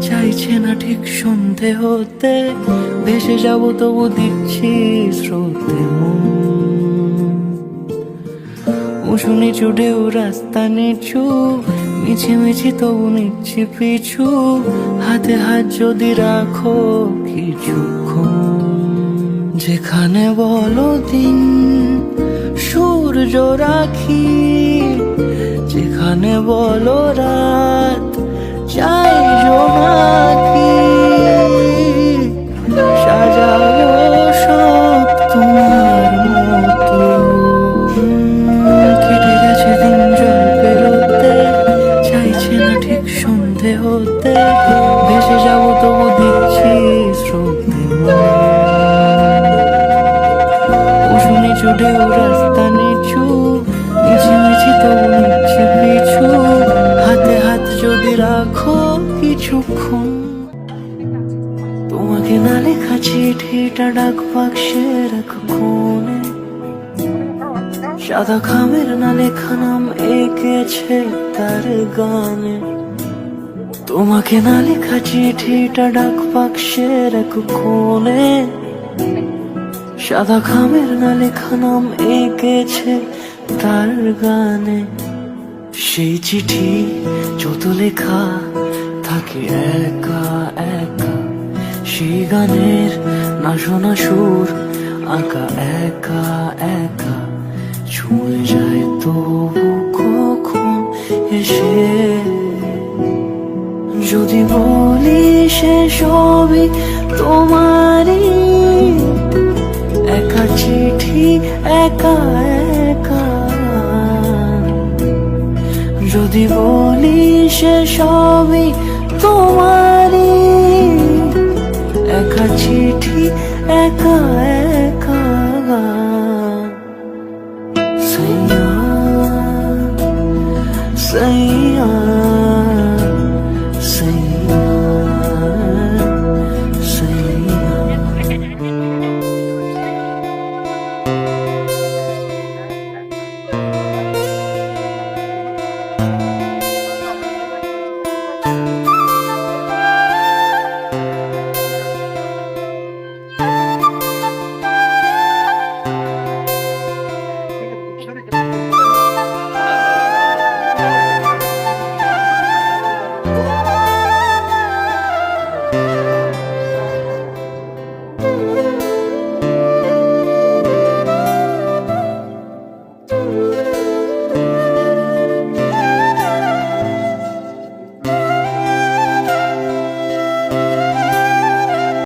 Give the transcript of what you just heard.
চাইছে না ঠিক সন্ধে হতে। ভেসে যাব তবু দিচ্ছি স্রোতে উঁচু নিচু ঢেউ রাস্তা নিচু। মিছিমিছি তবু নিচ্ছি পিছু। হাতে হাত যদি রাখো কিছুক্ষণ যেখানে বলো দিন, সূর্য রাখি। যেখানে বলো রাত চাই জোনাকি সাজাবো সব তোমার মতো। কেটে গেছে দিন জল পেরোতে, চাইছে না ঠিক সন্ধে হতে। ভেসে যাব তবু দিচ্ছি শ্রদ্ধে উঁচু নিচু ঢেউ রাস্তা নিচু মিছিমিছি তবু নিচ্ছে পিছু হাতে হাত যদি রাখো কিছুক্ষণ তোমাকে না লেখা চিঠিটা ডাক বাক্সে রাখো সাদা খামের না লেখা নাম এঁকেছে তার গানে তোমাকে না লেখা চিঠিটা ডাক বাক্সে রাখো কোণে সাদা খামের না লেখা নাম এঁকেছে তার গানে সেই চিঠি, যত লেখা থাকে একা একা। সেই গানের না শোনা সুর, আঁকা একা একা। ছুঁয়ে যায় তবু কখন এসে? যদি বলি সে সবই তোমারই যদি বলি সে সবই তোমারই